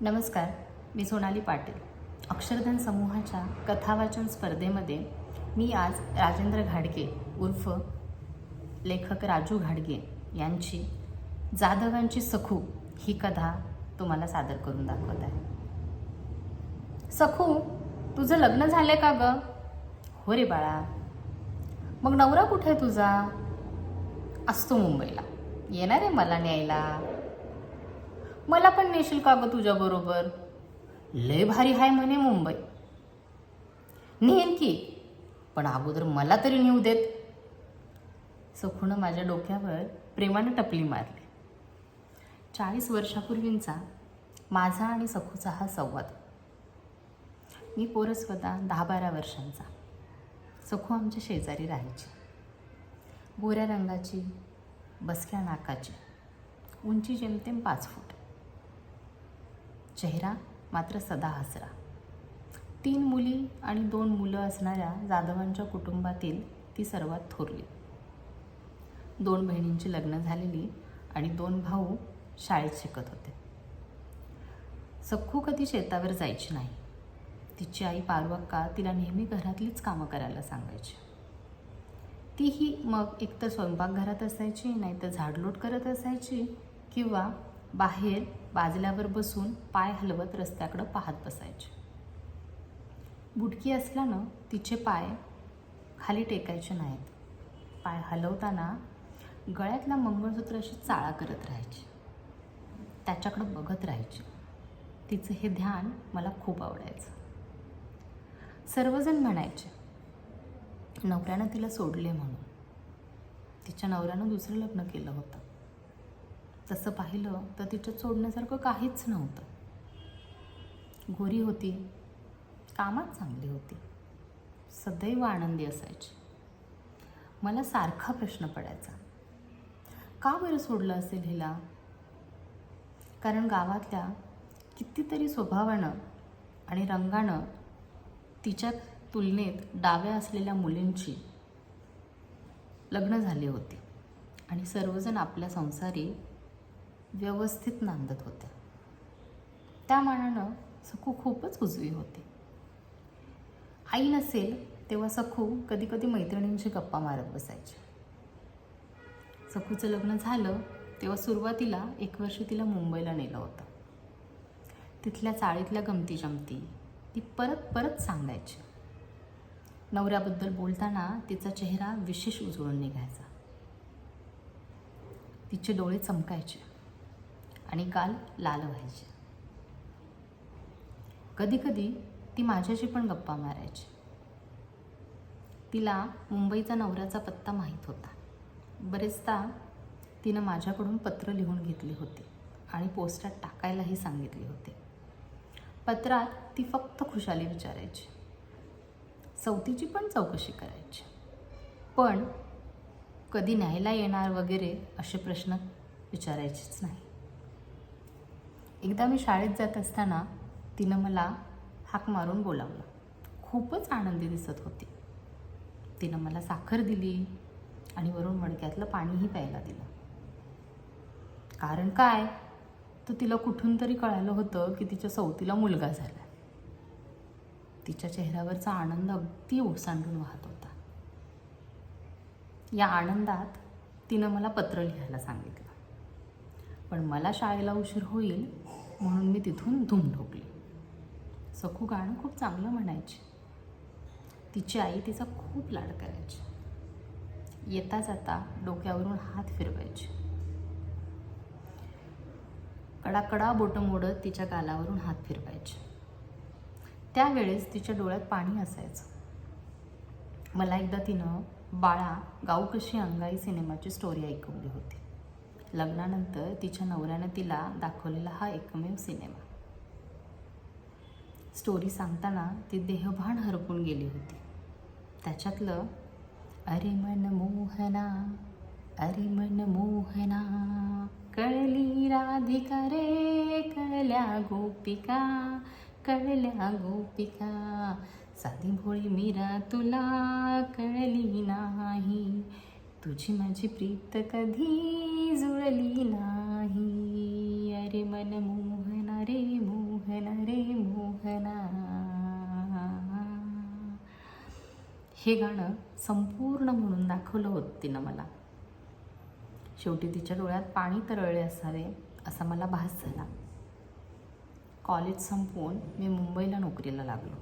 नमस्कार मी सोनाली पाटील. अक्षरधन समूहाच्या कथावाचन स्पर्धेमध्ये मी आज राजेंद्र घाडगे उर्फ लेखक राजू घाडगे यांची जाधवांची सखू ही कथा तुम्हाला सादर करून दाखवत आहे. सखू तुझं लग्न झालंय का ग? हो रे बाळा. मग नवरा कुठे आहे तुझा? असतो मुंबईला. येणार आहे मला न्यायला. मला पण नेशील का ग तुझ्या बरोबर? लय भारी हाय म्हणे मुंबई. नेन की पण अगोदर मला तरी नेऊ देत. सखूनं माझ्या डोक्यावर प्रेमानं टपली मारली. चाळीस वर्षापूर्वींचा माझा आणि सखूचा हा संवाद. मी पोरं स्वतः दहा बारा वर्षांचा. सखू आमच्या शेजारी राहायची. गोऱ्या रंगाची बसक्या नाकाची उंची जेमतेम पाच फूट. चेहरा मात्र सदा हसरा. तीन मुली आणि दोन मुलं असणाऱ्या जाधवांच्या कुटुंबातील ती सर्वात थोरली. दोन बहिणींची लग्न झालेली आणि दोन भाऊ शाळेत शिकत होते. सख्खू कधी शेतावर जायची नाही. तिची आई पारवक्का तिला नेहमी घरातलीच कामं करायला सांगायची. तीही मग एकतर स्वयंपाकघरात असायची नाहीतर झाडलोट करत असायची किंवा बाहेर बाजल्यावर बसून पाय हलवत रस्त्याकडं पाहत बसायचे. बुटकी असल्यानं तिचे पाय खाली टेकायचे नाहीत. पाय हलवताना गळ्यातल्या मंगळसूत्राशी चाळा करत राहायची. त्याच्याकडं बघत राहायची. तिचं हे ध्यान मला खूप आवडायचं. सर्वजण म्हणायचे नवऱ्यानं तिला सोडले म्हणून. तिच्या नवऱ्यानं दुसरं लग्न केलं होतं. तसं पाहिलं तर तिच्यात सोडण्यासारखं काहीच नव्हतं. गोरी होती कामात चांगली होती सदैव आनंदी असायची. मला सारखा प्रश्न पडायचा का बरं सोडलं असेल हिला? कारण गावातल्या कितीतरी स्वभावानं आणि रंगानं तिच्या तुलनेत डाव्या असलेल्या मुलींची लग्न झाली होती आणि सर्वजण आपल्या संसारी व्यवस्थित नांदत होत्या. त्या मानानं सखू खूपच उजवी होती. आई नसेल तेव्हा सखू कधी कधी मैत्रिणींशी गप्पा मारत बसायची. सखूचं लग्न झालं तेव्हा सुरुवातीला एक वर्ष तिला मुंबईला नेलं होतं. तिथल्या चाळीतल्या गमती जमती ती परत परत सांगायची. नवऱ्याबद्दल बोलताना तिचा चेहरा विशेष उजळून निघायचा. तिचे डोळे चमकायचे. आणि गाल लाल व्हायचे. कधी कधी ती माझ्याशी पण गप्पा मारायची. तिला मुंबईचा नवऱ्याचा पत्ता माहीत होता. बरेचदा तिनं माझ्याकडून पत्र लिहून घेतले होते आणि पोस्टात टाकायलाही सांगितले होते. पत्रात ती फक्त खुशाली विचारायची. चौथीची पण चौकशी करायची. पण कधी न्यायला येणार वगैरे असे प्रश्न विचारायचेच नाही. एकदा मी शाळेत जात असताना तिनं मला हाक मारून बोलावलं. खूपच आनंदी दिसत होती. तिनं मला साखर दिली आणि वरून मडक्यातलं पाणीही प्यायला दिलं. कारण काय? तर तिला कुठून तरी कळालं होतं की तिच्या सवतीला मुलगा झाला तिच्या चेहऱ्यावरचा आनंद अगदी ओसांडून वाहत होता. या आनंदात तिनं मला पत्र लिहायला सांगितलं. पण मला शाळेला उशीर होईल म्हणून मी तिथून धूम ठोकली. सखू गाणं खूप चांगलं म्हणायची. तिची आई तिचा खूप लाड करायची. येता जाता डोक्यावरून हात फिरवायची. कडाकडा बोटं मोडत तिच्या गालावरून हात फिरवायचे. त्यावेळेस तिच्या डोळ्यात पाणी असायचं. मला एकदा तिनं बाळा गाऊ कशी अंगाई सिनेमाची स्टोरी ऐकवली होती. लग्नानंतर तिच्या नवऱ्यानं तिला दाखवलेला हा एकमेव सिनेमा. स्टोरी सांगताना ती देहभान हरपून गेली होती. त्याच्यातलं अरे मन मोहना अरे मन मोहना कळली राधिका रे कळल्या गोपिका कळल्या गोपिका साधी भोळी मीरा तुला कळली नाही तुझी माझी प्रीत कधी जुळली नाही. अरे मन मोहना रे मोहना. रे मोहना हे गाणं संपूर्ण म्हणून दाखवलं होतं तिनं मला. शेवटी तिच्या डोळ्यात पाणी तरळले असावे असा मला भास झाला. कॉलेज संपवून मी मुंबईला नोकरीला लागलो.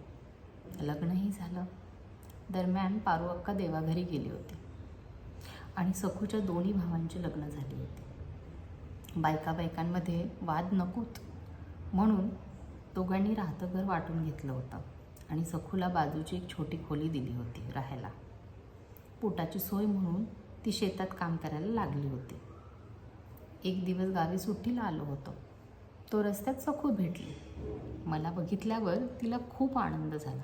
लग्नही झालं. दरम्यान पारू अक्का देवाघरी गेली होती. आणि सखूच्या दोन्ही भावांचे लग्न झाली होती. बायका बायकांमध्ये वाद नकोत म्हणून दोघांनी राहतं घर वाटून घेतलं होतं आणि सखूला बाजूची एक छोटी खोली दिली होती राहायला. पोटाची सोय म्हणून ती शेतात काम करायला लागली होती. एक दिवस गावी सुट्टीला आलो होतो. तो रस्त्यात सखू भेटली. मला बघितल्यावर तिला खूप आनंद झाला.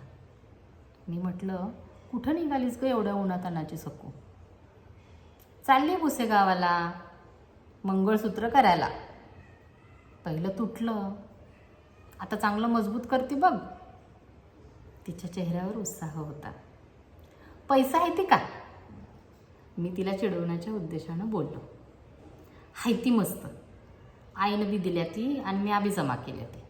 मी म्हटलं कुठं निघालीस ग एवढ्या उन्हातानाची सखू? चालली पुसेगावाला मंगळसूत्र करायला. पहिलं तुटलं. आता चांगलं मजबूत करते बघ. तिच्या चेहऱ्यावर उत्साह होता. पैसा आहे ते का? मी तिला चिडवण्याच्या उद्देशानं बोललो. हाय ती मस्त. आईनं बी दिल्या ती आणि मी आबी जमा केल्या ते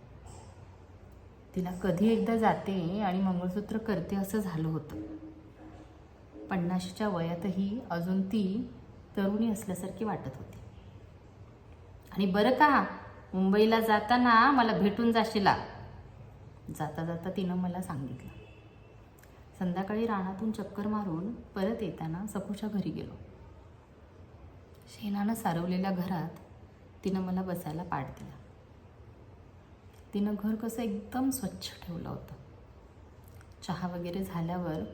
तिला कधी एकदा जाते आणि मंगळसूत्र करते असं झालं होतं. पन्नाशीच्या वयातही अजून ती तरुणी असल्यासारखी वाटत होती. आणि बरं का मुंबईला जाताना मला भेटून जाशीला. जाता जाता तिनं मला सांगितलं. संध्याकाळी रानातून चक्कर मारून परत येताना सखूच्या घरी गेलो. शेणानं सारवलेल्या घरात तिनं मला बसायला पाठ दिला. तिनं घर कसं एकदम स्वच्छ ठेवलं होतं. चहा वगैरे झाल्यावर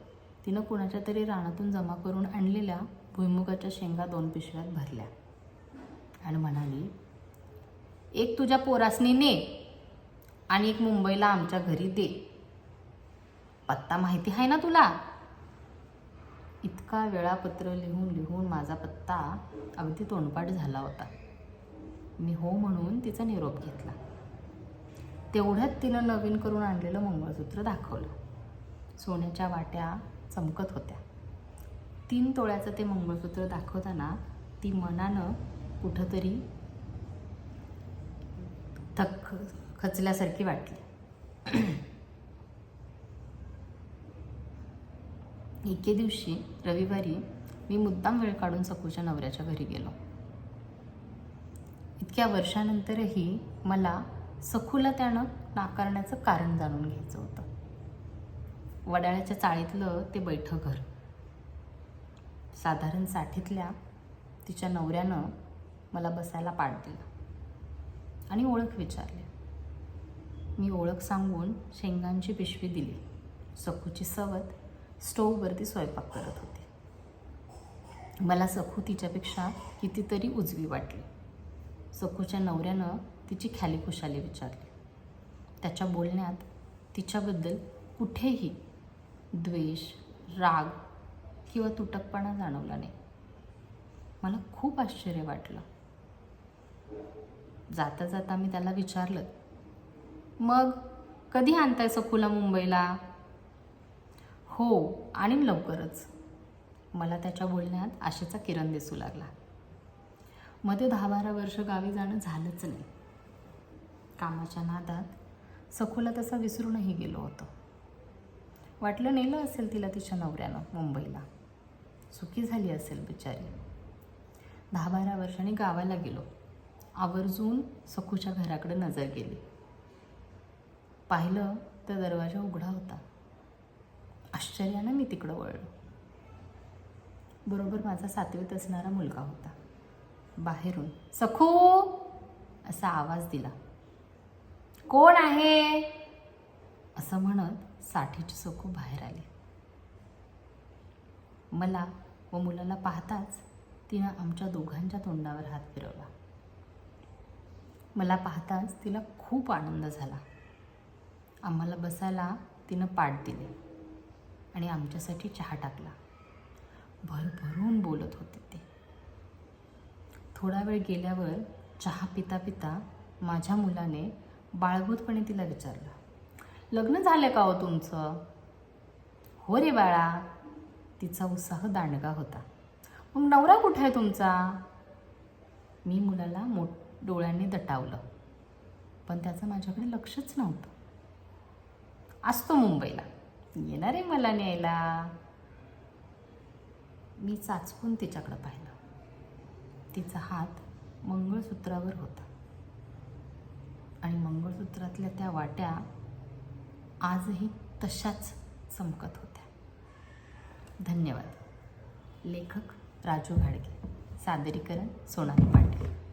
तिनं कुणाच्या तरी रानातून जमा करून आणलेल्या भुईमुगाच्या शेंगा दोन पिशव्यात भरल्या. आणि म्हणाली एक तुझ्या पोरासनी ने आणि एक मुंबईला आमच्या घरी दे. पत्ता माहिती आहे ना तुला? इतका वेळापत्र लिहून लिहून माझा पत्ता अगदी तोंडपाठ झाला होता. मी हो म्हणून तिचा निरोप घेतला. तेवढ्यात तिनं नवीन करून आणलेलं मंगळसूत्र दाखवलं. सोन्याच्या वाट्या चमकत होत्या. तीन तोळ्याचं ते मंगळसूत्र दाखवताना ती मनानं कुठंतरी थक खचल्यासारखी वाटली. एके दिवशी रविवारी मी मुद्दाम वेळ काढून सकूच्या नवऱ्याच्या घरी गेलो. इतक्या वर्षानंतरही मला सखूला त्यानं नाकारण्याचं कारण जाणून घ्यायचं होतं. वडाळ्याच्या चाळीतलं ते बैठं घर. साधारण साठीतल्या तिच्या नवऱ्यानं मला बसायला पाठ दिला आणि ओळख विचारली. मी ओळख सांगून शेंगांची पिशवी दिली. सखूची सवत स्टोववरती स्वयंपाक करत होती. मला सखू तिच्यापेक्षा कितीतरी उजवी वाटली. सखूच्या नवऱ्यानं तिची ख्याली खुशाली विचारली. त्याच्या बोलण्यात तिच्याबद्दल कुठेही द्वेष राग किंवा तुटकपणा जाणवला नाही. मला खूप आश्चर्य वाटलं. जाता जाता मी त्याला विचारलं मग कधी आणताय सखूला मुंबईला? हो आणि लवकरच. मला त्याच्या बोलण्यात आशेचा किरण दिसू लागला. मध्ये दहा बारा वर्ष गावी जाणं झालंच नाही. कामाच्या नादात सखूला तसा विसरूनही गेलो होतो. वाटलं नेलं असेल तिला तिच्या नवऱ्यानं मुंबईला. सुखी झाली असेल बिचारी. दहा बारा वर्षांनी गावाला गेलो. आवर्जून सखूच्या घराकडे नजर गेली. पाहिलं तर दरवाजा उघडा होता. आश्चर्यानं मी तिकडं वळलो. बरोबर माझा सातवीत असणारा मुलगा होता. बाहेरून सखू! असा आवाज दिला. कोण आहे? असं म्हणत साठीची सखू बाहेर आली. मला व मुलाला पाहताच तिनं आमच्या दोघांच्या तोंडावर हात फिरवला. मला पाहताच तिला खूप आनंद झाला. आम्हाला बसायला तिनं पाठ दिले आणि आमच्यासाठी चहा टाकला. भरभरून बोलत होते ते. थोडा वेळ गेल्यावर चहा पिता पिता माझ्या मुलाने बाळगूतपणे तिला विचारलं लग्न झालं का हो तुमचं? हो रे बाळा तिचा उत्साह दांडगा होता. मग नवरा कुठे आहे तुमचा? मी मुलाला मोठ डोळ्यांनी दटावलं. पण त्याचं माझ्याकडे लक्षच नव्हतं. असतो मुंबईला. येणार आहे मला न्यायला. मी चाचपून तिच्याकडं पाहिलं. तिचा हात मंगळसूत्रावर होता. आणि मंगळसूत्रातल्या त्या वाट्या आजही तशाच चमकत होत्या. धन्यवाद. लेखक राजू घाडगे सादरीकरण सोनाली पाटील.